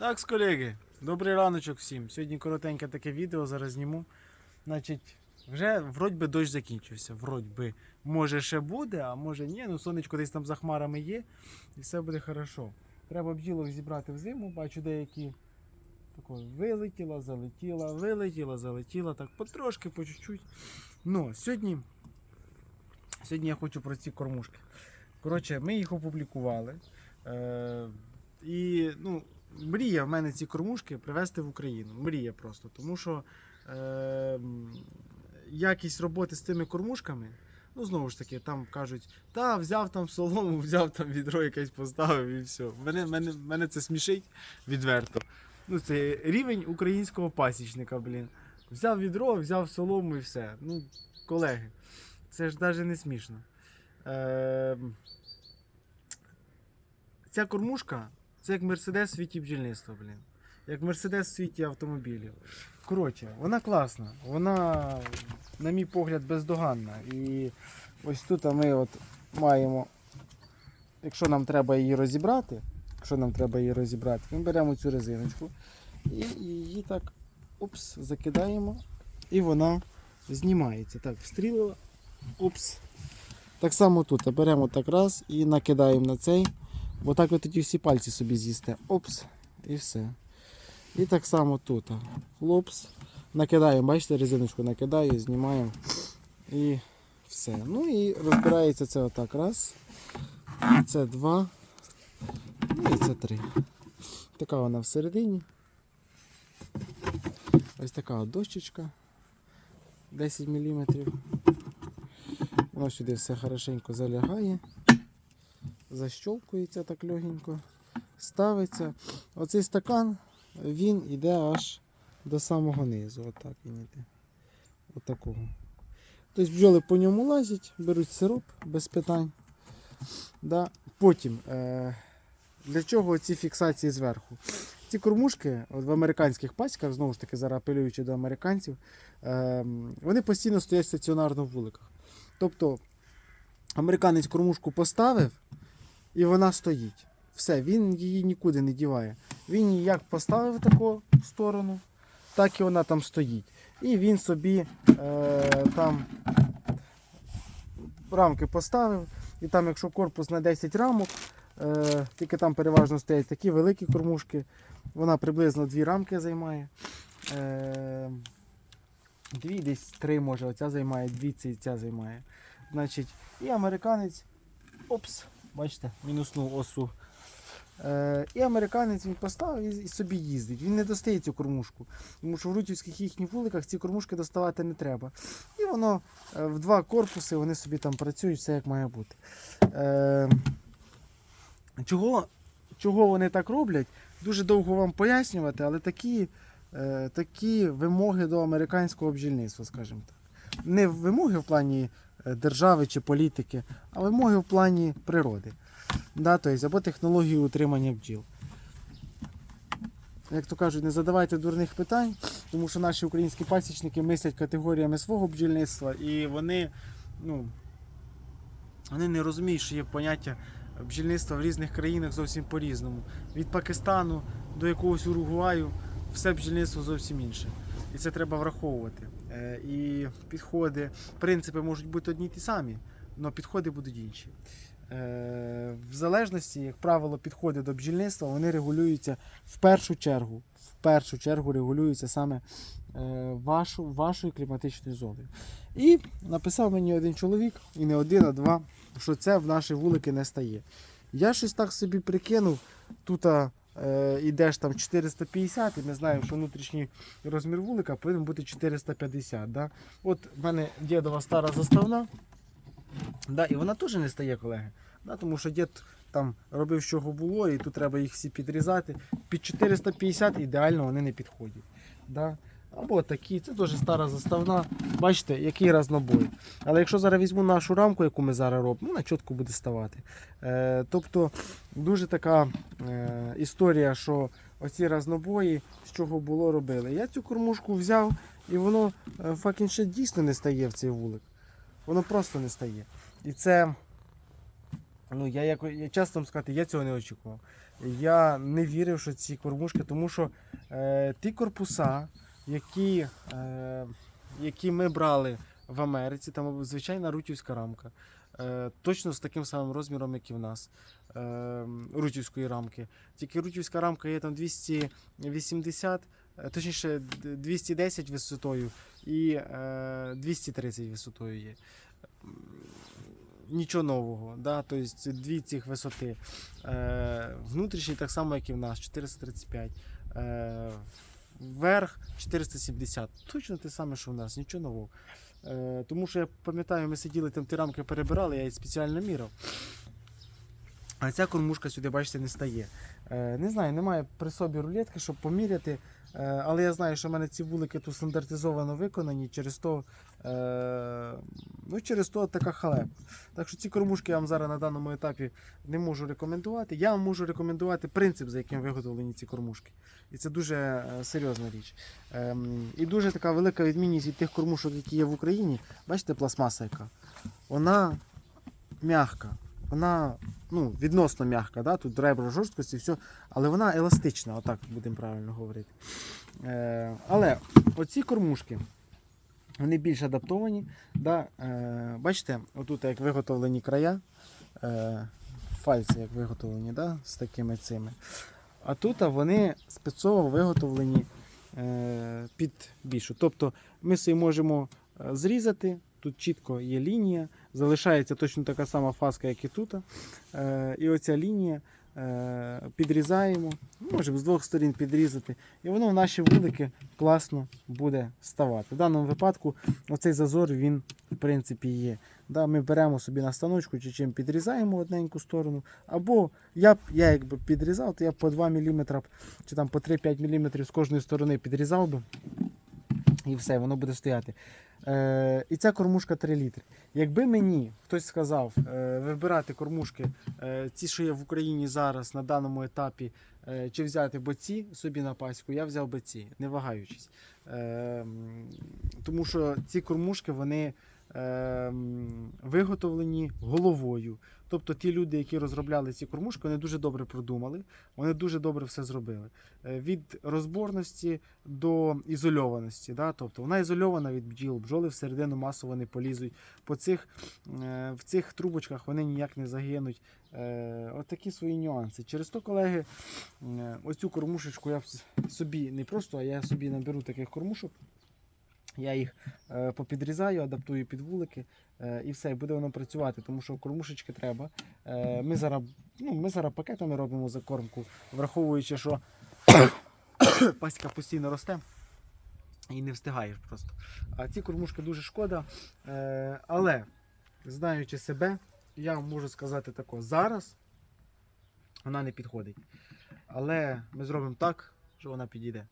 Так, колеги, добрий раночок всім. Сьогодні коротеньке таке відео зараз зніму. Значить, вже вроді би дощ закінчився. Вроді би, може ще буде, а може ні. Ну сонечко десь там за хмарами є, і все буде хорошо. Треба бджілок зібрати в зиму, бачу деякі тако, вилетіла, залетіла, вилетіла, залетіла, так потрошки, по чуть-чуть. Ну, сьогодні, сьогодні я хочу про ці кормушки. Коротше, ми їх опублікували. Е, і ну, мрія в мене ці кормушки привезти в Україну. Мрія просто. Тому що е, якість роботи з цими кормушками, ну знову ж таки, там кажуть, та взяв там солому, взяв там відро якесь поставив і все. Мене, мене, мене це смішить відверто. Ну, це рівень українського пасічника, блін. Взяв відро, взяв солому і все. Ну, колеги, це ж навіть не смішно. Е, ця кормушка це як Мерседес в світі бджільництва, блін. Як Мерседес в світі автомобілів. Коротше, вона класна, вона, на мій погляд, бездоганна. І ось тут ми от маємо, якщо нам треба її розібрати, якщо нам треба її розібрати, ми беремо цю резиночку і її так опс, закидаємо, і вона знімається. Так, встрілила, опс. Так само тут беремо так раз і накидаємо на цей. Бо так ви тоді всі пальці собі з'їсте. Опс, і все. І так само тут. Хлопс. Накидаємо, бачите, резиночку накидаю, знімаємо. І все. Ну і розбирається це отак. Раз. Це два. Ну і це три. Така вона всередині. Ось така дощечка. 10 мм. Воно сюди все хорошенько залягає защолкується так легенько, ставиться. Оцей стакан він йде аж до самого низу. Отак він йде. Отакого. Тобто бджоли по ньому лазять, беруть сироп без питань. Да. Потім, е, для чого ці фіксації зверху? Ці кормушки от в американських паськах, знову ж таки, зараз апелюючи до американців, е, вони постійно стоять стаціонарно в вуликах. Тобто американець кормушку поставив, і вона стоїть. Все, він її нікуди не діває. Він її як поставив таку сторону, так і вона там стоїть. І він собі е, там рамки поставив. І там, якщо корпус на 10 рамок, е, тільки там переважно стоять такі великі кормушки, вона приблизно дві рамки займає. Е, дві, десь три може, оця займає, дві ця займає. Значить, і американець, опс, бачите, мінусну осу. Е, і американець він поставив і, собі їздить. Він не достає цю кормушку. Тому що в рутівських їхніх вуликах ці кормушки доставати не треба. І воно е, в два корпуси вони собі там працюють, все як має бути. Е, чого, чого вони так роблять? Дуже довго вам пояснювати, але такі, е, такі вимоги до американського бджільництва, скажімо так. Не вимоги в плані держави чи політики, а вимоги в плані природи. Да, тобто, або технології утримання бджіл. Як то кажуть, не задавайте дурних питань, тому що наші українські пасічники мислять категоріями свого бджільництва і вони, ну, вони не розуміють, що є поняття бджільництва в різних країнах зовсім по-різному. Від Пакистану до якогось Уругваю все бджільництво зовсім інше. І це треба враховувати. Е, І підходи, принципи можуть бути одні й ті самі, але підходи будуть інші. Е, В залежності, як правило, підходи до бджільництва вони регулюються в першу чергу. В першу чергу регулюються саме е, вашу, вашою кліматичною зоною. І написав мені один чоловік, і не один, а два, що це в наші вулики не стає. Я щось так собі прикинув, тут е, ідеш там 450, і ми знаємо, що внутрішній розмір вулика повинен бути 450. Да? От в мене дідова стара заставна. Да, і вона теж не стає, колеги. Да, тому що дід там робив, що було, і тут треба їх всі підрізати. Під 450 ідеально вони не підходять. Да. Або такі, це теж стара заставна. Бачите, який разнобой. Але якщо зараз візьму нашу рамку, яку ми зараз робимо, вона чітко буде ставати. Е, тобто дуже така е, історія, що оці разнобої, з чого було, робили. Я цю кормушку взяв і воно е, fucking дійсно не стає в цей вулик. Воно просто не стає. І це, ну я як я часто вам сказати, я цього не очікував. я не вірив, що ці кормушки, тому що е, ті корпуса, які, е, які ми брали в Америці, там звичайна рутівська рамка. Е, точно з таким самим розміром, як і в нас. Е, рутівської рамки. Тільки рутівська рамка є там 280, е, точніше 210 висотою і е, 230 висотою є. Нічого нового, да? тобто дві цих висоти. Е, внутрішній так само, як і в нас, 435. Е, верх 470. Точно те саме, що в нас, нічого нового. Е, тому що я пам'ятаю, ми сиділи там ті рамки перебирали, я її спеціально міряв. А ця кормушка сюди, бачите, не стає. Е, не знаю, немає при собі рулетки, щоб поміряти. Е, але я знаю, що в мене ці вулики тут стандартизовано виконані, через то, е, ну, через то така халепа. Так що ці кормушки я вам зараз на даному етапі не можу рекомендувати. Я вам можу рекомендувати принцип, за яким виготовлені ці кормушки. І це дуже е, серйозна річ. Ем, і дуже така велика відмінність від тих кормушок, які є в Україні. Бачите, пластмаса яка? Вона м'яка. Вона ну, відносно м'яка, да? тут ребра жорсткості, все, але вона еластична, отак будемо правильно говорити. Е, але оці кормушки, вони більш адаптовані. Да? Е, бачите, отут як виготовлені края, е, фальці як виготовлені да? з такими цими. А тут вони спецово виготовлені е, під більшу. Тобто ми собі можемо е, зрізати, тут чітко є лінія, залишається точно така сама фаска, як і тут. Е, і оця лінія е, підрізаємо, можемо з двох сторін підрізати, і воно в наші вулики класно буде ставати. В даному випадку оцей зазор він в принципі є. Да, ми беремо собі на станочку чи чим підрізаємо одненьку сторону. Або я б я якби підрізав, то я по 2 мм чи там по 3-5 мм з кожної сторони підрізав би. І все, воно буде стояти. Е, і ця кормушка 3 літри. Якби мені хтось сказав е, вибирати кормушки, е, ці, що є в Україні зараз на даному етапі, е, чи взяти боці собі на паську, я взяв би ці, не вагаючись. Е, тому що ці кормушки вони виготовлені головою. Тобто ті люди, які розробляли ці кормушки, вони дуже добре продумали, вони дуже добре все зробили. Е, від розборності до ізольованості. Да? Тобто вона ізольована від бджіл, бджоли всередину масово не полізуть. По цих, е, в цих трубочках вони ніяк не загинуть. Е, От такі свої нюанси. Через то, колеги, оцю кормушечку я собі не просто, а я собі наберу таких кормушок. Я їх е, попідрізаю, адаптую під вулики е, і все, і буде воно працювати, тому що кормушечки треба. Е, ми, зараз, ну, ми зараз пакетами робимо закормку, враховуючи, що паська постійно росте і не встигаєш просто. А ці кормушки дуже шкода. Але, знаючи себе, я можу сказати тако, зараз вона не підходить. Але ми зробимо так, що вона підійде.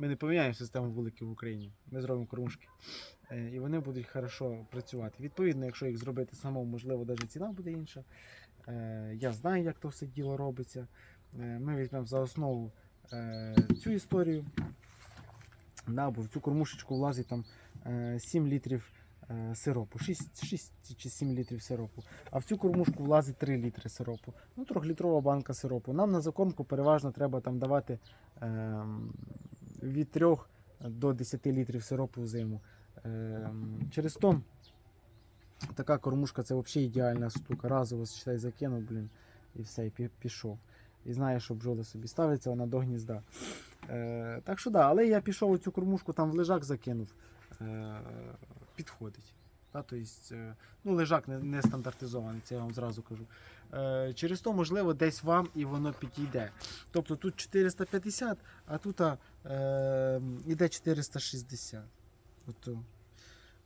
Ми не поміняємо систему вуликів в Україні. Ми зробимо кормушки. Е, і вони будуть хорошо працювати. Відповідно, якщо їх зробити самому, можливо, навіть ціна буде інша. Е, я знаю, як то все діло робиться. Е, ми візьмемо за основу цю історію. Да, бо в цю кормушечку влазить там е, 7 літрів сиропу, 6, 6 чи 7 літрів сиропу. А в цю кормушку влазить 3 літри сиропу. Ну, трьохлітрова банка сиропу. Нам на закормку переважно треба там давати е, від 3 до 10 літрів сиропу в зиму. Е, через то така кормушка це взагалі ідеальна штука. Разово считай, закинув, блін, і все, і пішов. І знає, що бджоли собі ставляться, вона до гнізда. Е, так що да, але я пішов цю кормушку, там в лежак закинув. Е, підходить. Та, то есть, е, ну, лежак не, не стандартизований, це я вам зразу кажу. Е, через то, можливо, десь вам і воно підійде. Тобто тут 450, а тут е, іде 460. От,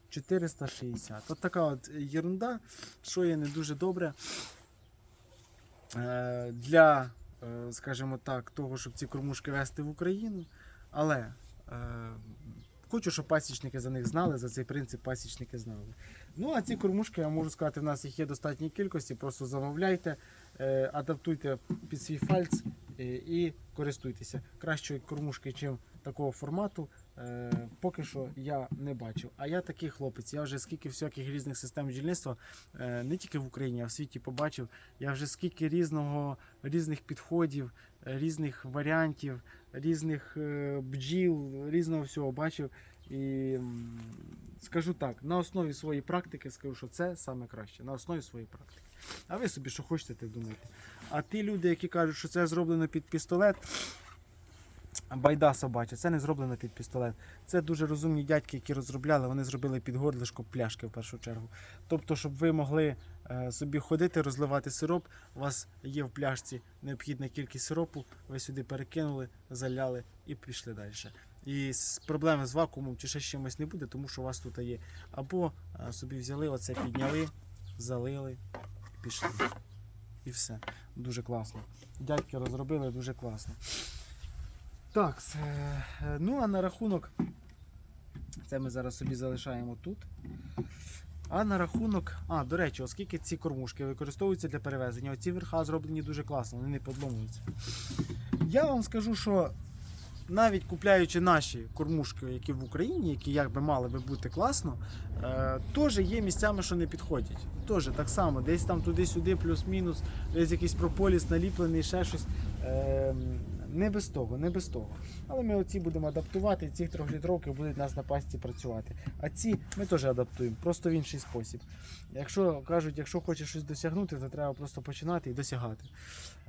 460. От така от ерунда, що є не дуже добре. Е, для, е, скажімо так, того, щоб ці кормушки вести в Україну. Але е, хочу, щоб пасічники за них знали, за цей принцип пасічники знали. Ну, а ці кормушки, я можу сказати, в нас їх є достатній кількості. Просто замовляйте, е, адаптуйте під свій фальц і, і користуйтеся. Кращої кормушки, чим такого формату, е, поки що я не бачив. А я такий хлопець. Я вже скільки всяких різних систем бджільництва, е, не тільки в Україні, а в світі побачив. Я вже скільки різного, різних підходів, е, різних варіантів, різних е, бджіл, різного всього бачив. І скажу так, на основі своєї практики скажу, що це саме краще. На основі своєї практики. А ви собі що хочете, так думайте. А ті люди, які кажуть, що це зроблено під пістолет, байда собача, це не зроблено під пістолет. Це дуже розумні дядьки, які розробляли, вони зробили під горлишко пляшки в першу чергу. Тобто, щоб ви могли е, собі ходити, розливати сироп, у вас є в пляшці необхідна кількість сиропу, ви сюди перекинули, заляли і пішли далі. І проблеми з вакуумом чи ще з чимось не буде, тому що у вас тут є. Або е, собі взяли, оце підняли, залили, і пішли. І все. Дуже класно. Дядьки розробили дуже класно. Так, е, е, ну а на рахунок. Це ми зараз собі залишаємо тут. А на рахунок. А, до речі, оскільки ці кормушки використовуються для перевезення, оці верха зроблені дуже класно, вони не подломуються. Я вам скажу, що навіть купляючи наші кормушки, які в Україні, які якби мали би бути класно, е, теж є місцями, що не підходять. Теж так само, десь там туди-сюди, плюс-мінус, десь якийсь прополіс наліплений, ще щось. Е, не без того, не без того. Але ми оці будемо адаптувати, ці трьохлітровки будуть у нас на пасті працювати. А ці ми теж адаптуємо, просто в інший спосіб. Якщо кажуть, якщо хочеш щось досягнути, то треба просто починати і досягати.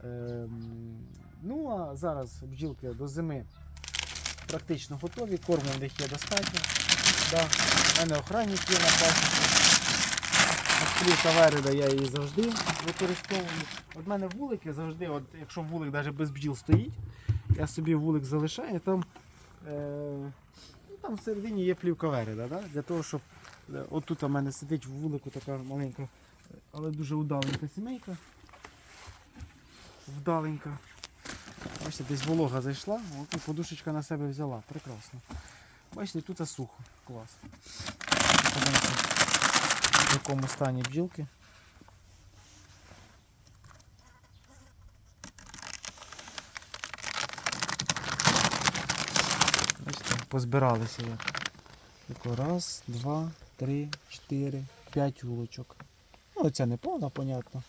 Ем, ну а зараз бджілки до зими практично готові, корму в них є достатньо. Да. У мене охранник є на пасіці. Плюс Аверида я її завжди використовую. От в мене вулики завжди, от, якщо вулик навіть без бджіл стоїть, я собі вулик залишаю, там, е, ну, там всередині є плівка Вереда, да? для того, щоб е, от тут у мене сидить в вулику така маленька, але дуже удаленька сімейка. Вдаленька. Бачите, десь волога зайшла, і подушечка на себе взяла. Прекрасно. Бачите, тут сухо. Клас. Подивіться, в якому стані бджілки. Бачите, позбиралися як. Тако раз, два, три, чотири, п'ять вулочок. Ну, оця не повна, понятно.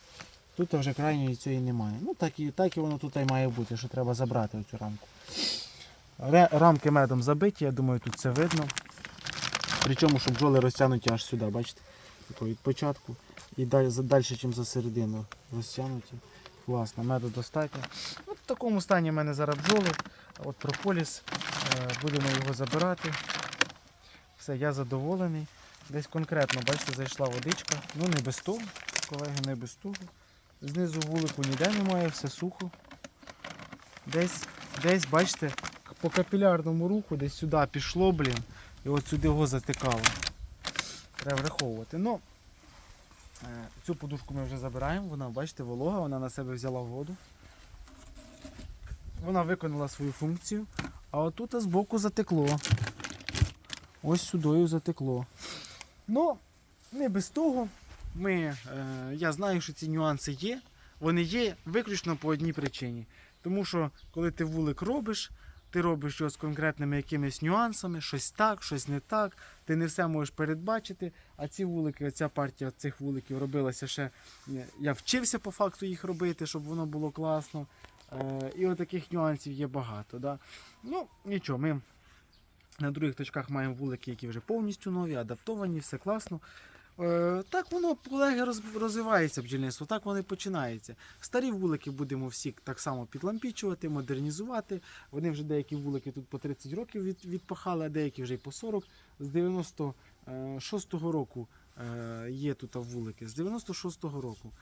Тут вже крайньої цієї немає. Ну так і, так і воно тут і має бути, що треба забрати оцю рамку. Рамки медом забиті, я думаю, тут це видно. Причому, щоб бджоли розтягнуті аж сюди, бачите? Тако від початку. І далі, ніж за середину розтягнуті. Класно, меду достатньо. От в такому стані в мене зараз бджоли. От прополіс. Е, Будемо його забирати. Все, я задоволений. Десь конкретно, бачите, зайшла водичка. Ну не без того, колеги, не без того. Знизу вулику ніде немає, все сухо. Десь, десь, бачите, по капілярному руху десь сюди пішло, блін, і от сюди його затикало. Треба враховувати. Ну, е, цю подушку ми вже забираємо, вона, бачите, волога, вона на себе взяла воду. Вона виконала свою функцію. А отут збоку затекло. Ось сюдою затекло. Ну, не без того. Ми, е, я знаю, що ці нюанси є. Вони є виключно по одній причині. Тому що коли ти вулик робиш, ти робиш його з конкретними якимись нюансами, щось так, щось не так. Ти не все можеш передбачити. А ці вулики, ця партія цих вуликів робилася ще. е, Я вчився по факту їх робити, щоб воно було класно. Е, і от нюансів є багато. Да? Ну, нічого, ми на других точках маємо вулики, які вже повністю нові, адаптовані, все класно. Е, так воно, колеги, розвивається бджільництво, так воно і починається. Старі вулики будемо всі так само підлампічувати, модернізувати. Вони вже деякі вулики тут по 30 років від, відпахали, а деякі вже й по 40. З 96-го року е, є тут вулики. З 96-го року.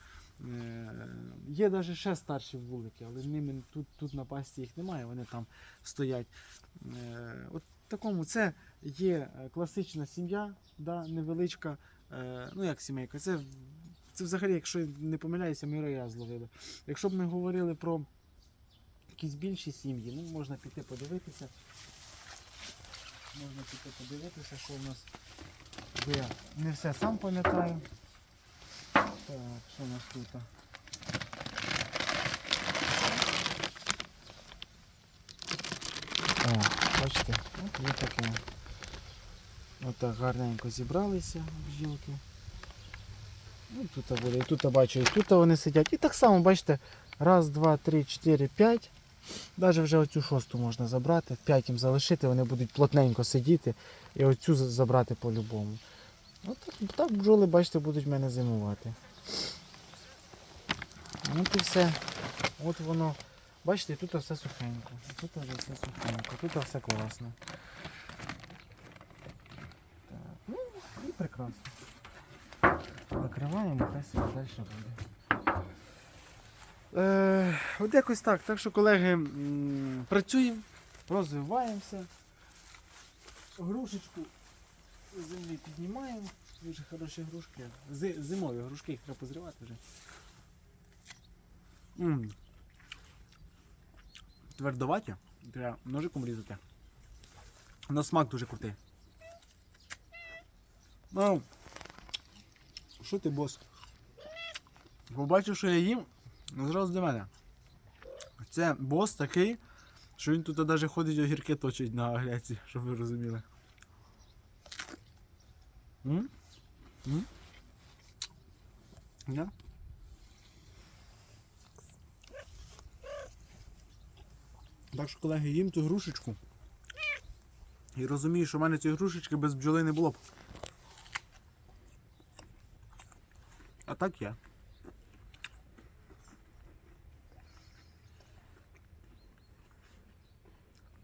Е, Є навіть ще старші вулики, але ними тут, тут на пасті їх немає, вони там стоять. Е, От такому це є е, класична сім'я, да, невеличка. Е, Ну як сімейка, це, це взагалі, якщо не помиляюся, ми роя зловили. Якщо б ми говорили про якісь більші сім'ї, ну можна піти подивитися. Можна піти подивитися, що в нас. Я не все сам пам'ятаю. Так, що у нас тут? О, бачите, от є таке. Отак гарненько зібралися бджілки. Ну, тут буде, і тут бачу, і тут вони сидять. І так само, бачите, раз, два, три, чотири, п'ять. Навіть вже оцю шосту можна забрати, п'ять їм залишити, вони будуть плотненько сидіти і оцю забрати по-любому. От так, так бджоли, бачите, будуть в мене зимувати. От і все. От воно. Бачите, тут все сухенько. Тут все сухенько, тут все класно. Так, ну і прекрасно. Закриваємо, хай собі далі буде. Е, от якось так. Так що, колеги, м, працюємо, розвиваємося. Грушечку з землі піднімаємо. Дуже хороші грушки. Зи- зимові грушки, їх треба позрівати вже. М. Твердоваті. Треба ножиком різати. На смак дуже крутий. Ну, що ти, бос? Побачив, що я їм, ну зразу до мене. Це бос такий, що він тут навіть ходить огірки точить на гряці, щоб ви розуміли. М? М? Да? Так що, колеги, їм цю грушечку. І розумію, що в мене цієї грушечки без бджоли не було б. Так є.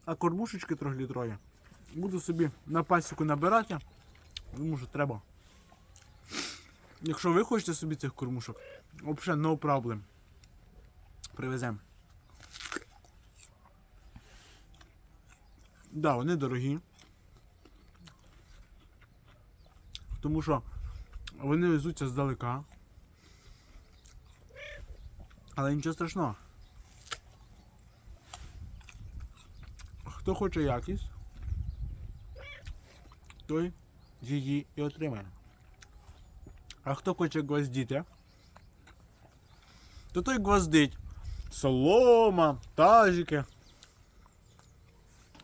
А кормушечки трьохлітрові буду собі на пасіку набирати, тому що треба. Якщо ви хочете собі цих кормушок, взагалі no problem. Привеземо. Да, вони дорогі. Тому що вони везуться здалека. Але нічого страшного. Хто хоче якість, той її і отримає. А хто хоче гвоздіти, то той гвоздить. Солома, тазики.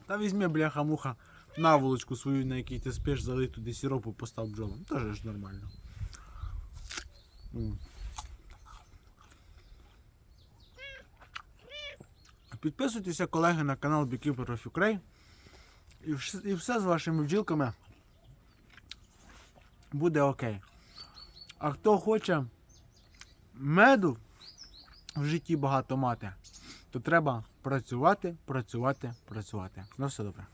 Та візьми, бляха-муха, наволочку свою, на якій ти спиш, залий туди сиропу, постав бджолам. Теж ж нормально. Підписуйтеся, колеги, на канал Beekeeper of Ukraine. І вс- і все з вашими бджілками буде окей. А хто хоче меду в житті багато мати, то треба працювати, працювати, працювати. На все добре.